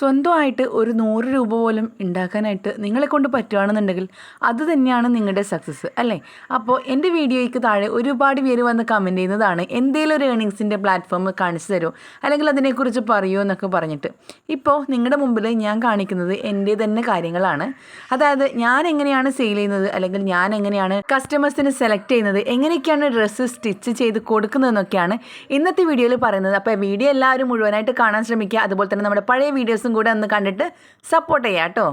സ്വന്തമായിട്ട് ഒരു നൂറ് രൂപ പോലും ഉണ്ടാക്കാനായിട്ട് നിങ്ങളെ കൊണ്ട് പറ്റുകയാണെന്നുണ്ടെങ്കിൽ അത് തന്നെയാണ് നിങ്ങളുടെ സക്സസ് അല്ലേ? അപ്പോൾ എന്റെ വീഡിയോയ്ക്ക് താഴെ ഒരുപാട് പേര് വന്ന് കമന്റ് ചെയ്യുന്നതാണ് എന്തെങ്കിലും ഒരു ഏണിങ്സിന്റെ പ്ലാറ്റ്ഫോം കാണിച്ചു തരുമോ? അല്ലെങ്കിൽ അതിനെക്കുറിച്ച് പറയുമോ? എന്നൊക്കെ പറഞ്ഞിട്ട്. ഇപ്പോൾ നിങ്ങളുടെ മുമ്പിൽ ഞാൻ കാണിക്കുന്നത് എന്റെ തന്നെ കാര്യങ്ങളാണ്. അതായത് ഞാൻ എങ്ങനെയാണ് സെയിൽ ചെയ്യുന്നത് അല്ലെങ്കിൽ ഞാൻ എങ്ങനെയാണ് കസ്റ്റമേഴ്സിനെ സെലക്ട് ചെയ്യുന്നത് എങ്ങനെയൊക്കെയാണ് ഡ്രസ്സ് സ്റ്റിച്ച് ചെയ്ത് കൊടുക്കുന്നതെന്നൊക്കെയാണ് ഇന്നത്തെ വീഡിയോയിൽ പറയുന്നത്. അപ്പോൾ വീഡിയോ എല്ലാവരും മുഴുവനായിട്ട് കാണാൻ ശ്രമിക്കുക. അതുപോലെ തന്നെ നമ്മുടെ പഴയ വീഡിയോസും കൂടെ ഒന്ന് കണ്ടിട്ട് സപ്പോർട്ട് ചെയ്യാം കേട്ടോ.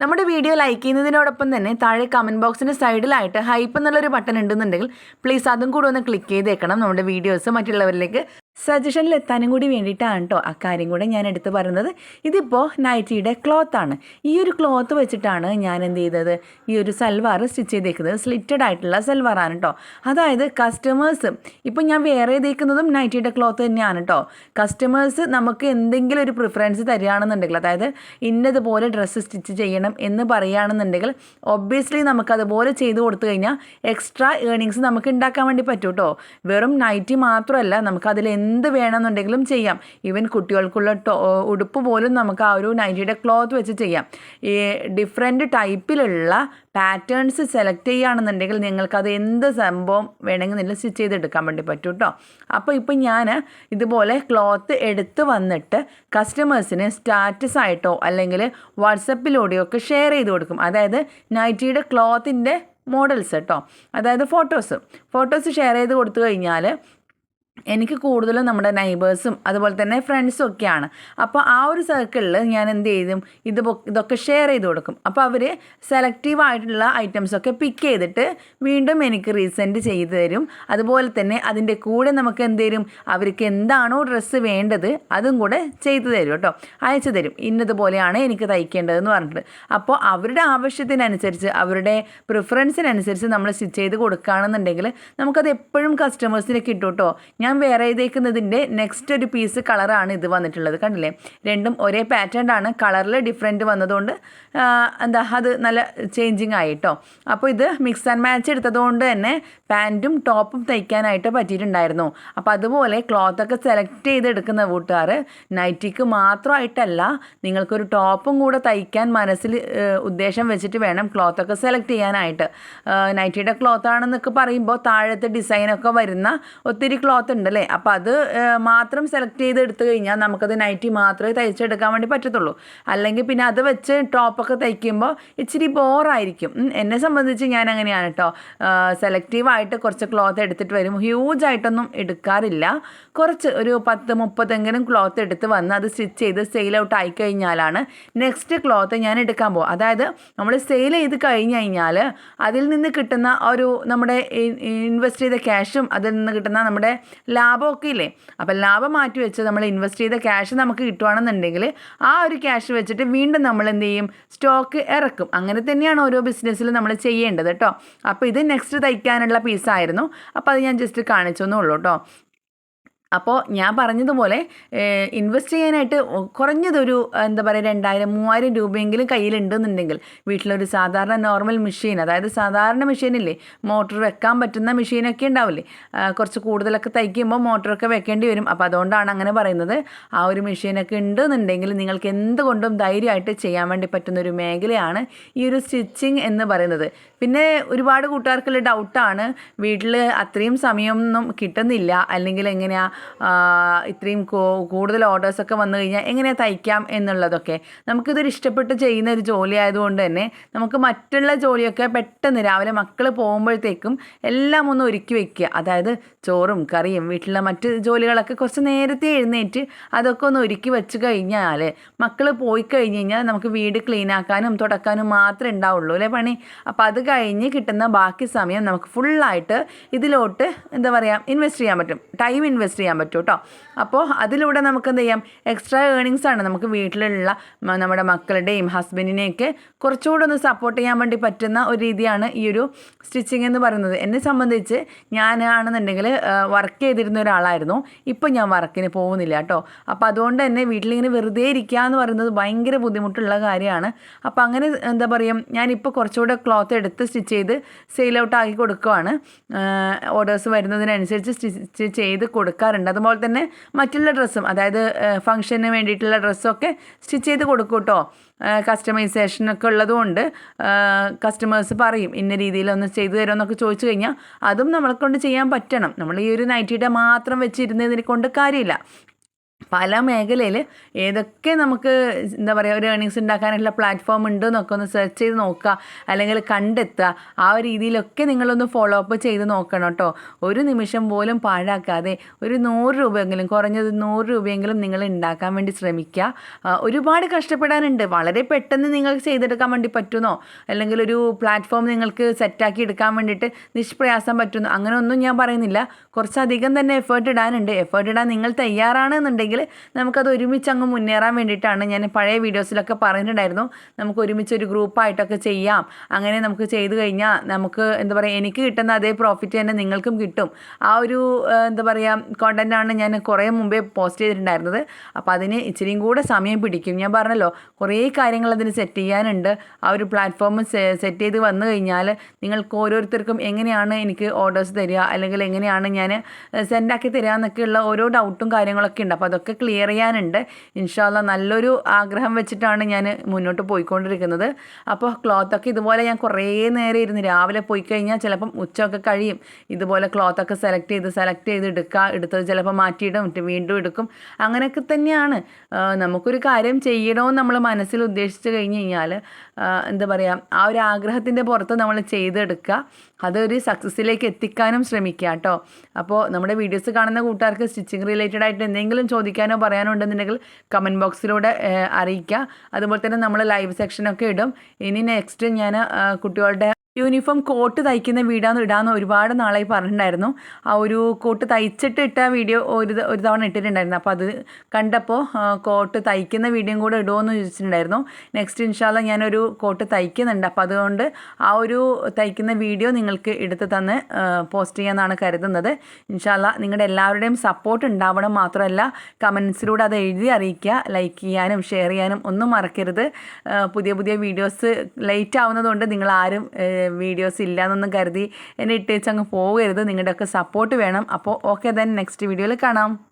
നമ്മുടെ വീഡിയോ ലൈക്ക് ചെയ്യുന്നതിനോടൊപ്പം തന്നെ താഴെ കമന്റ് ബോക്സിന്റെ സൈഡിലായിട്ട് ഹൈപ്പ് എന്നുള്ളൊരു ബട്ടൺ ഉണ്ടെന്നുണ്ടെങ്കിൽ പ്ലീസ് അതും കൂടെ ഒന്ന് ക്ലിക്ക് ചെയ്തേക്കണം നമ്മുടെ വീഡിയോസ് മറ്റുള്ളവരിലേക്ക്. സജഷനിൽ എത്താനും കൂടി വേണ്ടിയിട്ടാണ് കേട്ടോ അക്കാര്യം കാര്യം കൂടെ ഞാൻ എടുത്ത് പറയുന്നത്. ഇതിപ്പോൾ നൈറ്റിയുടെ ക്ലോത്ത് ആണ്. ഈ ഒരു ക്ലോത്ത് വെച്ചിട്ടാണ് ഞാൻ എന്ത് ചെയ്തത്? ഈ ഒരു സൽവാർ സ്റ്റിച്ച് ചെയ്തേക്കുന്നത്. സ്ലിറ്റഡ് ആയിട്ടുള്ള സൽവാറാണ് കേട്ടോ അതായത് കസ്റ്റമേഴ്സ് ഇപ്പം ഞാൻ വേറെ തേക്കുന്നതും നൈറ്റിയുടെ ക്ലോത്ത് തന്നെയാണ് കേട്ടോ കസ്റ്റമേഴ്സ് നമുക്ക് എന്തെങ്കിലും ഒരു പ്രിഫറൻസ് തരികയാണെന്നുണ്ടെങ്കിൽ അതായത് ഇന്നതുപോലെ ഡ്രസ്സ് സ്റ്റിച്ച് ചെയ്യണം എന്ന് പറയുകയാണെന്നുണ്ടെങ്കിൽ ഒബ്വിയസ്ലി നമുക്കതുപോലെ ചെയ്ത് കൊടുത്തു കഴിഞ്ഞാൽ എക്സ്ട്രാ ഏണിങ്സ് നമുക്ക് ഉണ്ടാക്കാൻ വേണ്ടി പറ്റും കേട്ടോ വെറും നൈറ്റി മാത്രമല്ല നമുക്കതിൽ എന്ത് വേണമെന്നുണ്ടെങ്കിലും ചെയ്യാം. ഈവൻ കുട്ടികൾക്കുള്ള ഉടുപ്പ് പോലും നമുക്ക് ആ ഒരു നൈറ്റിയുടെ ക്ലോത്ത് വെച്ച് ചെയ്യാം. ഈ ഡിഫറെന്റ് ടൈപ്പിലുള്ള പാറ്റേൺസ് സെലക്ട് ചെയ്യുകയാണെന്നുണ്ടെങ്കിൽ നിങ്ങൾക്കത് എന്ത് സംഭവം വേണമെങ്കിൽ നിങ്ങൾ സ്റ്റിച്ച് ചെയ്തെടുക്കാൻ വേണ്ടി പറ്റും കേട്ടോ അപ്പോൾ ഇപ്പം ഞാൻ ഇതുപോലെ ക്ലോത്ത് എടുത്ത് വന്നിട്ട് കസ്റ്റമേഴ്സിന് സ്റ്റാറ്റസ് ആയിട്ടോ അല്ലെങ്കിൽ വാട്സപ്പിലൂടെയോ ഒക്കെ ഷെയർ ചെയ്ത് കൊടുക്കും. അതായത് നൈറ്റിയുടെ ക്ലോത്തിന്റെ മോഡൽസ് കേട്ടോ അതായത് ഫോട്ടോസ് ഫോട്ടോസ് ഷെയർ ചെയ്ത് കൊടുത്തു കഴിഞ്ഞാൽ എനിക്ക് കൂടുതലും നമ്മുടെ നൈബേഴ്സും അതുപോലെ തന്നെ ഫ്രണ്ട്സും ഒക്കെയാണ്. അപ്പോൾ ആ ഒരു സർക്കിളിൽ ഞാൻ എന്ത് ചെയ്തും ഇത് ഇതൊക്കെ ഷെയർ ചെയ്ത് കൊടുക്കും. അപ്പോൾ അവർ സെലക്റ്റീവ് ആയിട്ടുള്ള ഐറ്റംസ് ഒക്കെ പിക്ക് ചെയ്തിട്ട് വീണ്ടും എനിക്ക് റീസെൻഡ് ചെയ്തു തരും. അതുപോലെ തന്നെ അതിന്റെ കൂടെ നമുക്ക് എന്ത് തരും? അവർക്ക് എന്താണോ ഡ്രസ്സ് വേണ്ടത് അതും കൂടെ ചെയ്തു തരും കേട്ടോ. അയച്ചു തരും. ഇന്നതുപോലെയാണ് എനിക്ക് തയ്ക്കേണ്ടതെന്ന് പറഞ്ഞിട്ട്. അപ്പോൾ അവരുടെ ആവശ്യത്തിനനുസരിച്ച് അവരുടെ പ്രിഫറൻസിനനുസരിച്ച് നമ്മൾ സ്റ്റിച്ച് ചെയ്ത് കൊടുക്കുകയാണെന്നുണ്ടെങ്കിൽ നമുക്കത് എപ്പോഴും കസ്റ്റമേഴ്സിന് കിട്ടും കേട്ടോ. ഞാൻ വേറെ ചെയ്തേക്കുന്നതിന്റെ നെക്സ്റ്റ് ഒരു പീസ് കളറാണ് ഇത് വന്നിട്ടുള്ളത് കണ്ടില്ലേ? രണ്ടും ഒരേ പാറ്റേൺ ആണ് കളറിൽ ഡിഫറെന്റ് വന്നതുകൊണ്ട് എന്താ അത് നല്ല ചേഞ്ചിങ് ആയിട്ടോ അപ്പോൾ ഇത് മിക്സ് ആൻഡ് മാച്ച് എടുത്തതുകൊണ്ട് തന്നെ പാന്റും ടോപ്പും തയ്ക്കാനായിട്ട് പറ്റിയിട്ടുണ്ടായിരുന്നു. അപ്പോൾ അതുപോലെ ക്ലോത്തൊക്കെ സെലക്ട് ചെയ്തെടുക്കുന്ന കൂട്ടുകാർ നൈറ്റിക്ക് മാത്രമായിട്ടല്ല നിങ്ങൾക്കൊരു ടോപ്പും കൂടെ തയ്ക്കാൻ മനസ്സിൽ ഉദ്ദേശം വെച്ചിട്ട് വേണം ക്ലോത്തൊക്കെ സെലക്ട് ചെയ്യാനായിട്ട്. നൈറ്റിയുടെ ക്ലോത്ത് ആണെന്നൊക്കെ പറയുമ്പോൾ താഴത്തെ ഡിസൈനൊക്കെ വരുന്ന ഒത്തിരി ക്ലോത്ത് ഉണ്ട് അല്ലേ അപ്പോൾ അത് മാത്രം സെലക്ട് ചെയ്ത് എടുത്തു കഴിഞ്ഞാൽ നമുക്കത് നൈറ്റി മാത്രമേ തയ്ച്ചെടുക്കാൻ വേണ്ടി പറ്റത്തുള്ളൂ. അല്ലെങ്കിൽ പിന്നെ അത് വെച്ച് ടോപ്പൊക്കെ തയ്ക്കുമ്പോൾ ഇച്ചിരി ബോറായിരിക്കും എന്നെ സംബന്ധിച്ച് ഞാൻ അങ്ങനെയാണ് കേട്ടോ സെലക്റ്റീവായിട്ട് കുറച്ച് ക്ലോത്ത് എടുത്തിട്ട് വരും. ഹ്യൂജ് ആയിട്ടൊന്നും എടുക്കാറില്ല. കുറച്ച് ഒരു പത്ത് മുപ്പതെങ്കിലും ക്ലോത്ത് എടുത്ത് വന്ന് അത് സ്റ്റിച്ച് ചെയ്ത് സെയിൽ ഔട്ട് ആയി കഴിഞ്ഞാലാണ് നെക്സ്റ്റ് ക്ലോത്ത് ഞാൻ എടുക്കാൻ പോകും അതായത് നമ്മൾ സെയിൽ ചെയ്ത് കഴിഞ്ഞ് കഴിഞ്ഞാൽ അതിൽ നിന്ന് കിട്ടുന്ന ഒരു നമ്മുടെ ഇൻവെസ്റ്റ് ചെയ്ത ക്യാഷും അതിൽ നിന്ന് കിട്ടുന്ന നമ്മുടെ ലാഭമൊക്കെ ഇല്ലേ അപ്പം ലാഭം മാറ്റി വെച്ച് നമ്മൾ ഇൻവെസ്റ്റ് ചെയ്ത ക്യാഷ് നമുക്ക് കിട്ടുകയാണെന്നുണ്ടെങ്കിൽ ആ ഒരു ക്യാഷ് വെച്ചിട്ട് വീണ്ടും നമ്മൾ എന്ത് ചെയ്യും? സ്റ്റോക്ക് ഇറക്കും. അങ്ങനെ തന്നെയാണ് ഓരോ ബിസിനസ്സിലും നമ്മൾ ചെയ്യേണ്ടത് കേട്ടോ. അപ്പോൾ ഇത് നെക്സ്റ്റ് തയ്ക്കാനുള്ള പീസായിരുന്നു അപ്പോൾ അത് ഞാൻ ജസ്റ്റ് കാണിച്ചു ഉള്ളൂ കേട്ടോ. അപ്പോൾ ഞാൻ പറഞ്ഞതുപോലെ ഇൻവെസ്റ്റ് ചെയ്യാനായിട്ട് കുറഞ്ഞതൊരു എന്താ പറയുക രണ്ടായിരം മൂവായിരം രൂപയെങ്കിലും കയ്യിലുണ്ടെന്നുണ്ടെങ്കിൽ വീട്ടിലൊരു സാധാരണ നോർമൽ മെഷീൻ അതായത് സാധാരണ മെഷീനില്ലേ മോട്ടോർ വെക്കാൻ പറ്റുന്ന മെഷീനൊക്കെ ഉണ്ടാവില്ലേ കുറച്ച് കൂടുതലൊക്കെ തയ്ക്കുമ്പോൾ മോട്ടറൊക്കെ വെക്കേണ്ടി വരും. അപ്പോൾ അതുകൊണ്ടാണ് അങ്ങനെ പറയുന്നത്. ആ ഒരു മെഷീനൊക്കെ ഉണ്ടെന്നുണ്ടെങ്കിൽ നിങ്ങൾക്ക് എന്തുകൊണ്ടും ധൈര്യമായിട്ട് ചെയ്യാൻ വേണ്ടി പറ്റുന്ന ഒരു മേഖലയാണ് ഈ ഒരു സ്റ്റിച്ചിങ് എന്ന് പറയുന്നത്. പിന്നെ ഒരുപാട് കൂട്ടുകാർക്കുള്ള ഡൗട്ടാണ് വീട്ടിൽ അത്രയും സമയമൊന്നും കിട്ടുന്നില്ല അല്ലെങ്കിൽ എങ്ങനെയാണ് ഇത്രയും കൂടുതൽ ഓർഡേഴ്സൊക്കെ വന്നു കഴിഞ്ഞാൽ എങ്ങനെ തയ്ക്കാം എന്നുള്ളതൊക്കെ. നമുക്കിതൊരു ഇഷ്ടപ്പെട്ട് ചെയ്യുന്ന ഒരു ജോലി ആയതുകൊണ്ട് തന്നെ നമുക്ക് മറ്റുള്ള ജോലിയൊക്കെ പെട്ടെന്ന് രാവിലെ മക്കൾ പോകുമ്പോഴത്തേക്കും എല്ലാം ഒന്ന് ഒരുക്കി വെക്കുക. അതായത് ചോറും കറിയും വീട്ടിലെ മറ്റ് ജോലികളൊക്കെ കുറച്ച് നേരത്തെ എഴുന്നേറ്റ് അതൊക്കെ ഒന്ന് ഒരുക്കി വെച്ച് കഴിഞ്ഞാൽ മക്കൾ പോയി കഴിഞ്ഞ് കഴിഞ്ഞാൽ നമുക്ക് വീട് ക്ലീൻ ആക്കാനും തുടക്കാനും മാത്രമേ ഉണ്ടാവുള്ളൂ അല്ലേ പണി? അപ്പോൾ അത് കഴിഞ്ഞ് കിട്ടുന്ന ബാക്കി സമയം നമുക്ക് ഫുള്ളായിട്ട് ഇതിലോട്ട് എന്താ പറയുക ഇൻവെസ്റ്റ് ചെയ്യാൻ പറ്റും. ടൈം ഇൻവെസ്റ്റ് ചെയ്യാൻ പറ്റും കേട്ടോ അപ്പോൾ അതിലൂടെ നമുക്ക് എന്ത് ചെയ്യാം? എക്സ്ട്രാ ഏണിങ്സ് ആണ് നമുക്ക് വീട്ടിലുള്ള നമ്മുടെ മക്കളുടെയും ഹസ്ബൻഡിനെയൊക്കെ കുറച്ചുകൂടെ ഒന്ന് സപ്പോർട്ട് ചെയ്യാൻ വേണ്ടി പറ്റുന്ന ഒരു രീതിയാണ് ഈ ഒരു സ്റ്റിച്ചിങ് എന്ന് പറയുന്നത്. എന്നെ സംബന്ധിച്ച് ഞാനാണെന്നുണ്ടെങ്കിൽ വർക്ക് ചെയ്തിരുന്ന ഒരാളായിരുന്നു. ഇപ്പം ഞാൻ വർക്കിന് പോകുന്നില്ല കേട്ടോ അപ്പോൾ അതുകൊണ്ട് തന്നെ വീട്ടിലിങ്ങനെ വെറുതെ ഇരിക്കുക എന്ന് പറയുന്നത് ഭയങ്കര ബുദ്ധിമുട്ടുള്ള കാര്യമാണ്. അപ്പോൾ അങ്ങനെ എന്താ പറയുക ഞാനിപ്പോൾ കുറച്ചുകൂടെ ക്ലോത്ത് എടുത്ത് സ്റ്റിച്ച് ചെയ്ത് സെയിൽ ഔട്ട് ആക്കി കൊടുക്കുവാണ്. ഓർഡേഴ്സ് വരുന്നതിനനുസരിച്ച് സ്റ്റിച്ച് ചെയ്ത് കൊടുക്കാറുണ്ട്. അതുപോലെ തന്നെ മറ്റുള്ള ഡ്രസ്സും അതായത് ഫംഗ്ഷന് വേണ്ടിയിട്ടുള്ള ഡ്രസ്സൊക്കെ സ്റ്റിച്ച് ചെയ്ത് കൊടുക്കും കേട്ടോ കസ്റ്റമൈസേഷനൊക്കെ ഉള്ളതുകൊണ്ട് കസ്റ്റമേഴ്സ് പറയും ഇന്ന രീതിയിലൊന്ന് ചെയ്തു തരുമെന്നൊക്കെ ചോദിച്ചു കഴിഞ്ഞാൽ അതും നമ്മളെ കൊണ്ട് ചെയ്യാൻ പറ്റണം. നമ്മൾ ഈ ഒരു നൈറ്റിയുടെ മാത്രം വെച്ചിരുന്നതിനെ കൊണ്ട് കാര്യമില്ല. പല മേഖലയിൽ ഏതൊക്കെ നമുക്ക് എന്താ പറയുക ഒരു ഏണിങ്സ് ഉണ്ടാക്കാനായിട്ടുള്ള പ്ലാറ്റ്ഫോം ഉണ്ട് എന്നൊക്കെ ഒന്ന് സെർച്ച് ചെയ്ത് നോക്കുക അല്ലെങ്കിൽ കണ്ടെത്തുക ആ ഒരു രീതിയിലൊക്കെ നിങ്ങളൊന്ന് ഫോളോ അപ്പ് ചെയ്ത് നോക്കണം കേട്ടോ. ഒരു നിമിഷം പോലും പാഴാക്കാതെ ഒരു നൂറ് രൂപയെങ്കിലും കുറഞ്ഞത് നൂറ് രൂപയെങ്കിലും നിങ്ങൾ ഉണ്ടാക്കാൻ വേണ്ടി ശ്രമിക്കുക. ഒരുപാട് കഷ്ടപ്പെടാനുണ്ട്. വളരെ പെട്ടെന്ന് നിങ്ങൾക്ക് ചെയ്തെടുക്കാൻ വേണ്ടി പറ്റുന്നോ? അല്ലെങ്കിൽ ഒരു പ്ലാറ്റ്ഫോം നിങ്ങൾക്ക് സെറ്റാക്കി എടുക്കാൻ വേണ്ടിയിട്ട് നിഷ്പ്രയാസം പറ്റുന്നു? അങ്ങനെയൊന്നും ഞാൻ പറയുന്നില്ല. കുറച്ചധികം തന്നെ എഫേർട്ട് ഇടാനുണ്ട്. എഫേർട്ട് ഇടാൻ നിങ്ങൾ തയ്യാറാണെന്നുണ്ടെങ്കിൽ നമുക്കത് ഒരുമിച്ച് അങ്ങ് മുന്നേറാൻ വേണ്ടിയിട്ടാണ് ഞാൻ പഴയ വീഡിയോസിലൊക്കെ പറഞ്ഞിട്ടുണ്ടായിരുന്നു. നമുക്ക് ഒരുമിച്ച് ഒരു ഗ്രൂപ്പായിട്ടൊക്കെ ചെയ്യാം. അങ്ങനെ നമുക്ക് ചെയ്തു കഴിഞ്ഞാൽ നമുക്ക് എന്താ പറയുക എനിക്ക് കിട്ടുന്ന അതേ പ്രോഫിറ്റ് തന്നെ നിങ്ങൾക്കും കിട്ടും. ആ ഒരു എന്താ പറയുക കോണ്ടന്റാണ് ഞാൻ കുറേ മുമ്പേ പോസ്റ്റ് ചെയ്തിട്ടുണ്ടായിരുന്നത്. അപ്പോൾ അതിന് ഇച്ചിരിയും കൂടെ സമയം പിടിക്കും. ഞാൻ പറഞ്ഞല്ലോ കുറേ കാര്യങ്ങൾ അതിന് സെറ്റ് ചെയ്യാനുണ്ട്. ആ ഒരു പ്ലാറ്റ്ഫോം സെറ്റ് ചെയ്ത് വന്നു കഴിഞ്ഞാൽ നിങ്ങൾക്ക് ഓരോരുത്തർക്കും എങ്ങനെയാണ് എനിക്ക് ഓർഡേഴ്സ് തരിക അല്ലെങ്കിൽ എങ്ങനെയാണ് ഞാൻ സെൻഡാക്കി തരിക എന്നൊക്കെയുള്ള ഓരോ ഡൗട്ടും കാര്യങ്ങളൊക്കെ ഉണ്ട്. അപ്പോൾ ക്ലിയർ ചെയ്യാനുണ്ട്. ഇൻഷാല്ല നല്ലൊരു ആഗ്രഹം വെച്ചിട്ടാണ് ഞാൻ മുന്നോട്ട് പോയിക്കൊണ്ടിരിക്കുന്നത്. അപ്പോൾ ക്ലോത്തൊക്കെ ഇതുപോലെ ഞാൻ കുറേ നേരം ഇരുന്ന് രാവിലെ പോയി കഴിഞ്ഞാൽ ചിലപ്പം ഉച്ചയൊക്കെ കഴിയും. ഇതുപോലെ ക്ലോത്തൊക്കെ സെലക്ട് ചെയ്ത് സെലക്ട് ചെയ്ത് എടുക്കുക എടുത്തത് ചിലപ്പോൾ മാറ്റിയിടും വീണ്ടും എടുക്കും. അങ്ങനെയൊക്കെ തന്നെയാണ്. നമുക്കൊരു കാര്യം ചെയ്യണമെന്ന് നമ്മൾ മനസ്സിൽ ഉദ്ദേശിച്ച് കഴിഞ്ഞ് കഴിഞ്ഞാൽ എന്താ പറയുക ആ ഒരു ആഗ്രഹത്തിന്റെ പുറത്ത് നമ്മൾ ചെയ്തെടുക്കുക അതൊരു സക്സസ്സിലേക്ക് എത്തിക്കാനും ശ്രമിക്കുക കേട്ടോ അപ്പോൾ നമ്മുടെ വീഡിയോസ് കാണുന്ന കൂട്ടുകാർക്ക് സ്റ്റിച്ചിങ് റിലേറ്റഡ് ആയിട്ട് എന്തെങ്കിലും ചോദിക്കാനോ പറയാനോ ഉണ്ടെന്നുണ്ടെങ്കിൽ കമന്റ് ബോക്സിലൂടെ അറിയിക്കുക അതുപോലെ തന്നെ നമ്മൾ ലൈവ് സെക്ഷനൊക്കെ ഇടും. ഇനി നെക്സ്റ്റ് ഞാൻ കുട്ടികളുടെ യൂണിഫോം കോട്ട് തയ്ക്കുന്ന വീടാന്ന് ഇടാന്ന് ഒരുപാട് നാളായി പറഞ്ഞിട്ടുണ്ടായിരുന്നു. ആ ഒരു കോട്ട് തയ്ച്ചിട്ട് ഇട്ട വീഡിയോ ഒരു ഒരു തവണ ഇട്ടിട്ടുണ്ടായിരുന്നു. അപ്പോൾ അത് കണ്ടപ്പോൾ കോട്ട് തയ്ക്കുന്ന വീഡിയോയും കൂടെ ഇടുമോ എന്ന് ചോദിച്ചിട്ടുണ്ടായിരുന്നു നെക്സ്റ്റ് ഇൻഷാല്ല ഞാനൊരു കോട്ട് തയ്ക്കുന്നുണ്ട്. അപ്പോൾ അതുകൊണ്ട് ആ ഒരു തയ്ക്കുന്ന വീഡിയോ നിങ്ങൾക്ക് എടുത്ത് തന്ന് പോസ്റ്റ് ചെയ്യാമെന്നാണ് കരുതുന്നത്. ഇൻഷാല്ല നിങ്ങളുടെ എല്ലാവരുടെയും സപ്പോർട്ട് ഉണ്ടാവണം മാത്രമല്ല കമൻസിലൂടെ അത് എഴുതി അറിയിക്കുക ലൈക്ക് ചെയ്യാനും ഷെയർ ചെയ്യാനും ഒന്നും മറക്കരുത്. പുതിയ പുതിയ വീഡിയോസ് ലേറ്റ് ആവുന്നതുകൊണ്ട് നിങ്ങൾ ആരും വീഡിയോസ് ഇല്ല എന്നൊന്നും കരുതി എന്നെ ഇട്ടേച്ച് അങ്ങ് പോകരുത്. നിങ്ങളുടെയൊക്കെ സപ്പോർട്ട് വേണം. അപ്പോൾ ഓക്കെ ദെൻ നെക്സ്റ്റ് വീഡിയോയിൽ കാണാം.